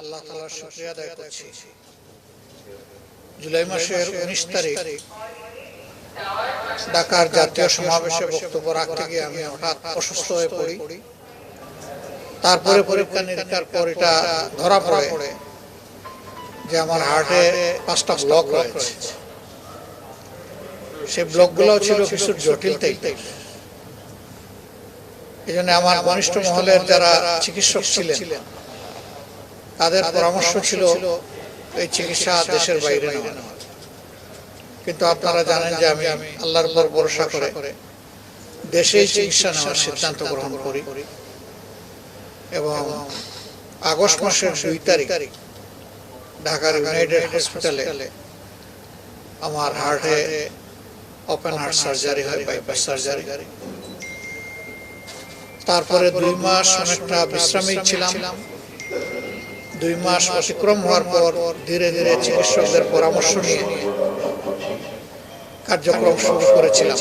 আল্লাহ তালার শুক্রিয়া আদায় করছি। জুলাই মাসের উনিশ তারিখ। ঢাকার জাতীয় সমাবেশে বক্তব্য রাখতে গিয়ে আমি হঠাৎ অসুস্থ হয়ে পড়ি। তারপরে পরীক্ষা নিরীক্ষার পর এটা ধরা পড়ে। যে আমার হার্টে পাঁচটা ব্লক রয়েছে। সেই ব্লকগুলোও ছিল কিছু জটিল টাইপের এই জন্য আমার ঘনিষ্ঠ মহলের যারা চিকিৎসক ছিলেন তাদের পরামর্শ ছিল এই চিকিৎসা দেশের বাইরে নেওয়া। কিন্তু আপনারা জানেন যে আমি আল্লাহর উপর ভরসা করে দেশেই চিকিৎসা নেওয়ার সিদ্ধান্ত গ্রহণ করি। এবং আগস্ট মাসের দুই তারিখ ঢাকার ইউনাইটেড হসপিটালে আমার হার্টে ওপেন হার্ট সার্জারি হয় বাইপাস সার্জারি তারপরে দুই মাস অনেকটা বিশ্রামে ছিলাম। দুই মাস অতিক্রম হওয়ার পর ধীরে ধীরে চিকিৎসকদের পরামর্শ নিয়ে কার্যক্রম শুরু করেছিলাম।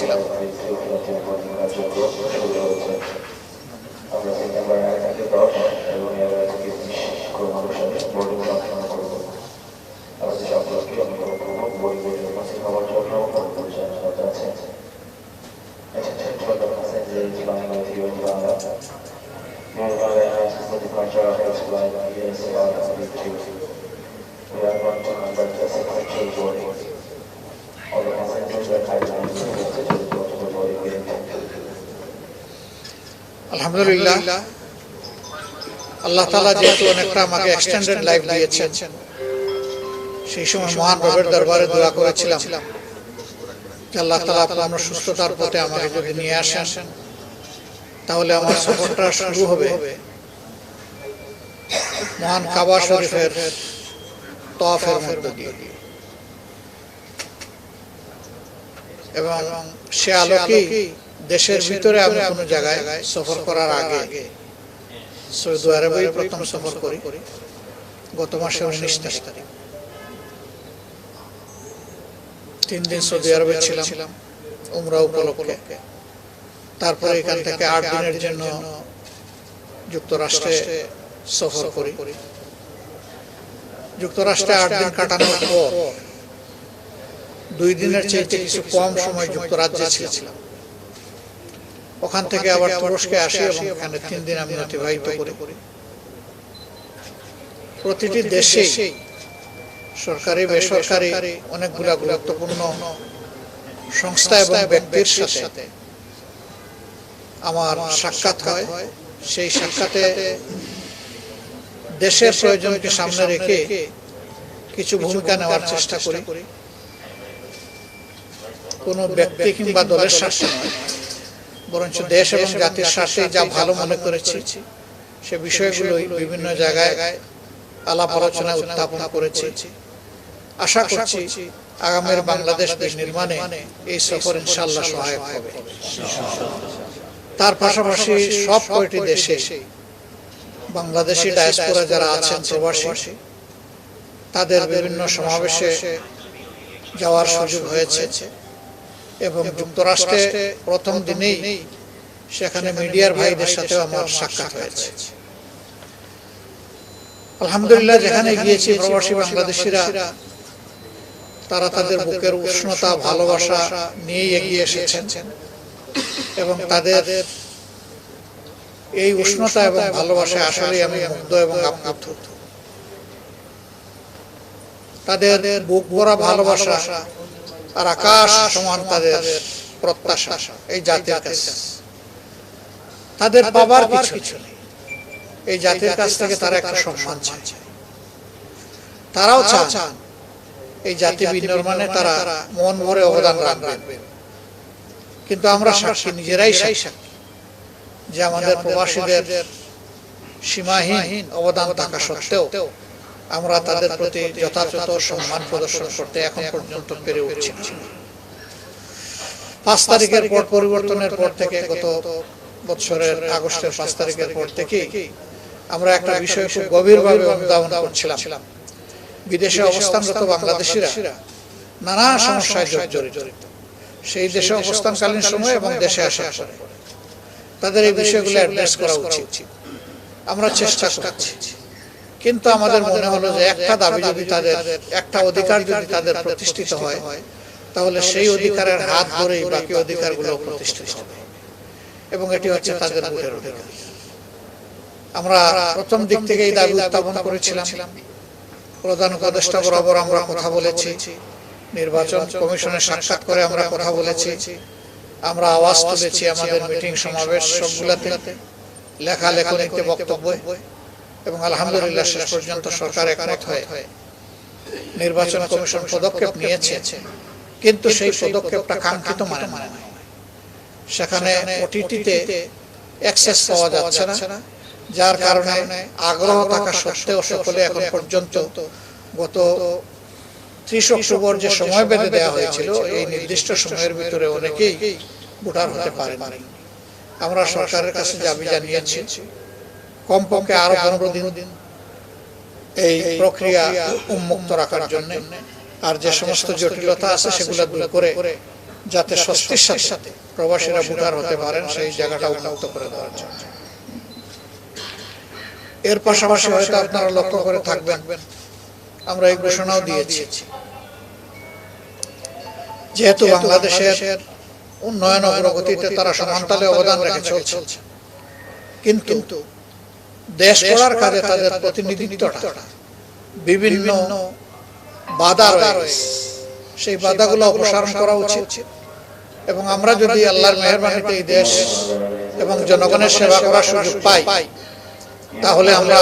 আলহামদুলিল্লাহ। আল্লাহ তালা যেহেতু অনেকটা আমাকে এক্সটেন্ডেড লাইফ দিয়েছেন, সেই সময় মহান রবের দরবারে দোয়া করেছিলাম আল্লাহ তালা পূর্ণ সুস্থতার পথে আমাকে যদি নিয়ে আসেন, তাহলে আমার সফরটা শুরু হবে। মহান কাবা শরীফের তফের মধ্য দিয়ে। এবং সে আলোকেই দেশের ভিতরে আমি কোনো জায়গায় সফর করার আগে সৌদি আরবেই প্রথম সফর করি। গত মাসে উনিশ তারিখ তিন দিন সৌদি আরবে ছিলাম উমরা উপলক্ষে। তারপরে এখান থেকে আট দিনের জন্য যুক্তরাষ্ট্রে সফর করি। যুক্তরাষ্ট্রে আট দিন কাটানোর পর দুই দিনের চাইতে কিছু কম সময় যুক্তরাজ্যে ছিলাম। ওখান থেকে আবার তুরস্কে আসি এবং এখানে তিন দিন আমি অতিবাহিত করি। প্রতিটি দেশে সরকারি বেসরকারি অনেকগুলা গুরুত্বপূর্ণ সংস্থা এবং ব্যক্তির সাথে আমার সাক্ষাৎ হয়। সেই সাক্ষাতে দেশের প্রয়োজনকে সামনে রেখে কিছু ভূমিকা নেওয়ার চেষ্টা করি। কোনো ব্যক্তি কিংবা দলের স্বার্থে নয় বরঞ্চ দেশ এবং জাতির স্বার্থে যা ভালো মনে করেছি সে বিষয়গুলোই বিভিন্ন জায়গায় আলাপ আলোচনায় উত্থাপন করেছি। আশা করছি আগামীর বাংলাদেশ দেশ নির্মাণে এই সফর ইনশাল্লাহ সহায়ক হবে। তার পাশাপাশি সব কয়টি দেশে বাংলাদেশি ডায়াসপোরা যারা আছেন প্রবাসী তাদের বিভিন্ন সমাবেশে যাওয়ার সুযোগ হয়েছে। এবং যুক্তরাষ্ট্রে প্রথম দিনেই সেখানে মিডিয়ার ভাইদের সাথে আমার সাক্ষাৎ হয়েছে। আলহামদুলিল্লাহ যেখানে গিয়েছি প্রবাসী বাংলাদেশিরা তারা তাদের বুকের উষ্ণতা ভালোবাসা নিয়ে এগিয়ে এসেছেন। এবং তাদের এই উষ্ণতা এবং ভালোবাসায় আসলে আমি মুগ্ধ এবং আপ্লুত। তাদের বুক ভরা ভালোবাসা আর আকাশ সমান তাদের প্রত্যাশা এই জাতির কাছে। তাদের পাবার কিছু নেই এই জাতির কাছ থেকে তারা একটা সম্মান চায়। তারাও চান। এই জাতি বিনির্মাণে তারা মন ভরে অবদান রাখবেন। কিন্তু আমরা সাক্ষী নিজেরাই সাক্ষী। যে আমাদের প্রবাসীদের সীমাহীন অবদান থাকা সত্ত্বেও আমরা তাদের প্রতি যথাযথ সম্মান প্রদর্শন করতে এখন পর্যন্ত পেরে উঠছি পাঁচ তারিখের পর পরিবর্তনের পর থেকে গত বছরের আগস্টের পাঁচ তারিখের পর থেকে আমরা একটা বিষয় খুব গভীরভাবে অনুধাবন করছিলাম। বিদেশে অবস্থানরত বাংলাদেশিরা নানা সমস্যায় জর্জরিত। সেই দেশে অবস্থানকালীন সময় এবং দেশে আসার পরে। তাদের এই বিষয়গুলো অ্যাড্রেস করা উচিত। আমরা চেষ্টা করছি। কিন্তু আমাদের মনে হলো যে একটা দাবি যদি তাদের একটা অধিকার যদি তাদের প্রতিষ্ঠিত হয় তাহলে সেই অধিকারের হাত ধরেই বাকি অধিকারগুলো প্রতিষ্ঠিত হবে। এবং এটি হচ্ছে তাদের ভোটের অধিকার। আমরা প্রথম দিক থেকে এই দাবি উত্থাপন করেছিলাম। প্রধান উপদেষ্টা বরাবর আমরা কথা বলেছি। নির্বাচন কমিশনের সাক্ষাৎ করে আমরা কথা বলেছি। আমরা আওয়াজ তুলেছি আমাদের মিটিং সমাবেশ সবগুলাতে। লেখা লেখনীতে বক্তব্য। এবং আলহামদুলিল্লাহ শেষ পর্যন্ত সরকার একমত হয়ে নির্বাচন কমিশন পদক্ষেপ নিয়েছে। কিন্তু সেই পদক্ষেপটা কাঙ্ক্ষিত মানে মানে সেখানে ওটিটিতে অ্যাক্সেস পাওয়া যাচ্ছে না। যার কারণে আগ্রহ থাকা সত্ত্বেও সকলে এখন পর্যন্ত গত ত্রিশ অক্টোবর যে সময় বেঁধে দেওয়া হয়েছিল এই নির্দিষ্ট সময়ের ভিতরে অনেকেই ভোটার হতে পারেন আমরা সরকারের কাছে দাবি জানিয়েছি কমপক্ষে আরও পনেরো দিন এই প্রক্রিয়া উন্মুক্ত রাখার জন্য আর যে সমস্ত জটিলতা আছে সেগুলো দূর করে যাতে স্বস্তির সাথে প্রবাসীরা ভোটার হতে পারেন সেই জায়গাটা উন্মুক্ত করে দেওয়ার জন্য। এর পাশাপাশি হয়তো আপনারা লক্ষ্য করে থাকবেন আমরা এই ঘোষণাও দিয়েছি। যেহেতু বাংলাদেশের উন্নয়ন অগ্রগতিতে তারা সমান্তালে অবদান রেখে চলছে কিন্তু দেশ করার কাজে তাদের প্রতিনিধিত্বটা বিভিন্ন বাধা রয়েছে সেই বাধাগুলো অপসারণ করা উচিত। এবং আমরা যদি আল্লাহর মেহরবানিতে এই দেশ এবং জনগণের সেবা করার সুযোগ পাই তাহলে আমরা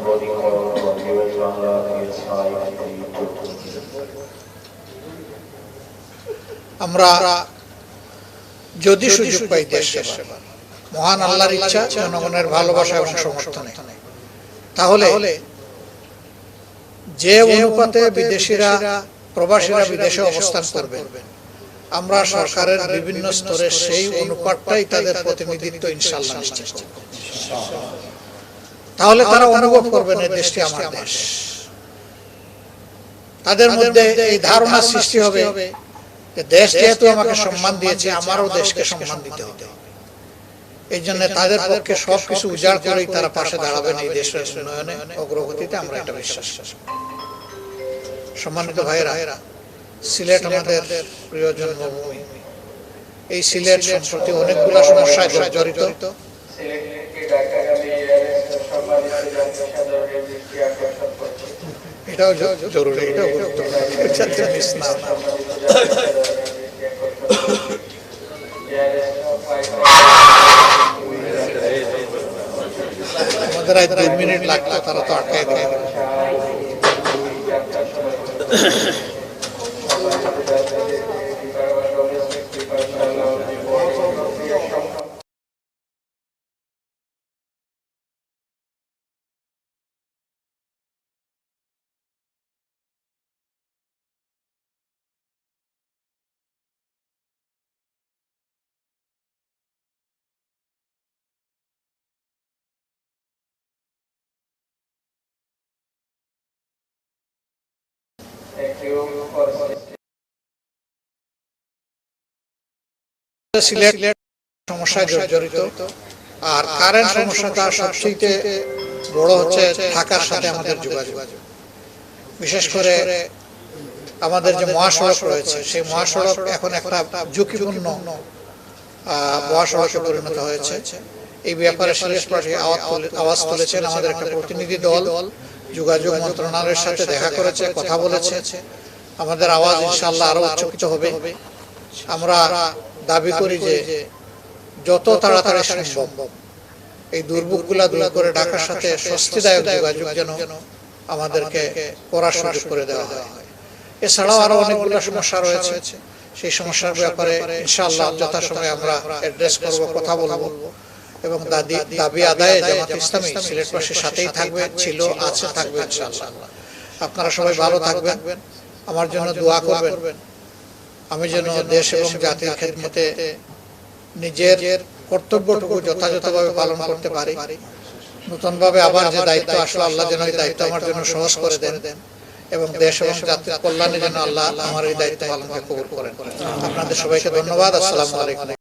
voting আমরা যদি সুযোগ পাই দেশ সেবার মহান আল্লাহর ইচ্ছা জনগণের ভালোবাসা এবং সমর্থনে। তাহলে যে অনুপাতে বিদেশিরা প্রবাসীরা বিদেশে অবস্থান করবেন। আমরা সরকারের বিভিন্ন স্তরে সেই অনুপাতটাই তাদের প্রতিনিধিত্ব ইনশাল্লাহ নিশ্চিত তাহলে তারা অনুভব করবেন এই দেশটি আমার দেশ। তাদের মধ্যে এই ধারণা সৃষ্টি হবে। দেশ যেহেতু আমাকে সম্মান দিয়েছে আমারও দেশকে সম্মান দিতে হবে। এই জন্য তাদের পক্ষে সবকিছু উজাড় করেই তারা পাশে দাঁড়াবেন এই দেশের উন্নয়নে। অগ্রগতিতে আমরা এটা বিশ্বাস করি। সম্মানিত ভাইরা সিলেট আমাদের প্রিয় জন্মভূমি। এই সিলেট সম্প্রতি অনেকগুলো সমস্যায় জর্জরিত সিলেটকে ॾाढो ज़रूरी मदराय दोन मिनिट लागतात तर तो अटकायत আর কারেন্ট হচ্ছে সাথে আমাদের যোগাযোগ। বিশেষ করে আমাদের যে মহাসড়ক রয়েছে, সেই মহাসড়ক এখন একটা ঝুঁকিপূর্ণ মহাসড়কে পরিণত হয়েছে। এই ব্যাপারে আওয়াজ তুলেছেন আমাদের একটা প্রতিনিধি দল। যোগাযোগ মন্ত্রণালয়ের সাথে দেখা করেছে, কথা বলেছে। আমাদের আওয়াজ ইনশাল্লাহ আরও উচ্চকিত হবে। আমরা দাবি করি যে যত তাড়াতাড়ি সম্ভব এই দুর্ভোগগুলা দূর করে ঢাকার সাথে স্বস্তিদায়ক যোগাযোগ যেন আমাদেরকে করার সুযোগ করে দেওয়া হয়। এছাড়াও আরও অনেকগুলো সমস্যা রয়েছে। সেই সমস্যার ব্যাপারে ইনশাআল্লাহ যথাসময়ে আমরা অ্যাড্রেস করব কথা বলব। এবং দাদি দাবি আদায়ে জামাত ইসলামী সিলেটবাসীর সাথেই থাকবে ছিল আছে থাকবে ইনশাআল্লাহ। আপনারা সবাই ভালো থাকবেন। আমার জন্য দোয়া করবেন। আমি যেন দেশ এবং জাতির খেদমতে নিজের কর্তব্যটুকু যথাযথভাবে পালন করতে পারি। নতুনভাবে আবার যে দায়িত্ব আসলো, আল্লাহ যেন এই দায়িত্ব আমার জন্য সহজ করে দেন এবং দেশ এবং জাতির কল্যাণের জন্য আল্লাহ আমার এই দায়িত্ব পালনকে কবুল করেন। আপনাদের সবাইকে ধন্যবাদ। আসসালামু আলাইকুম।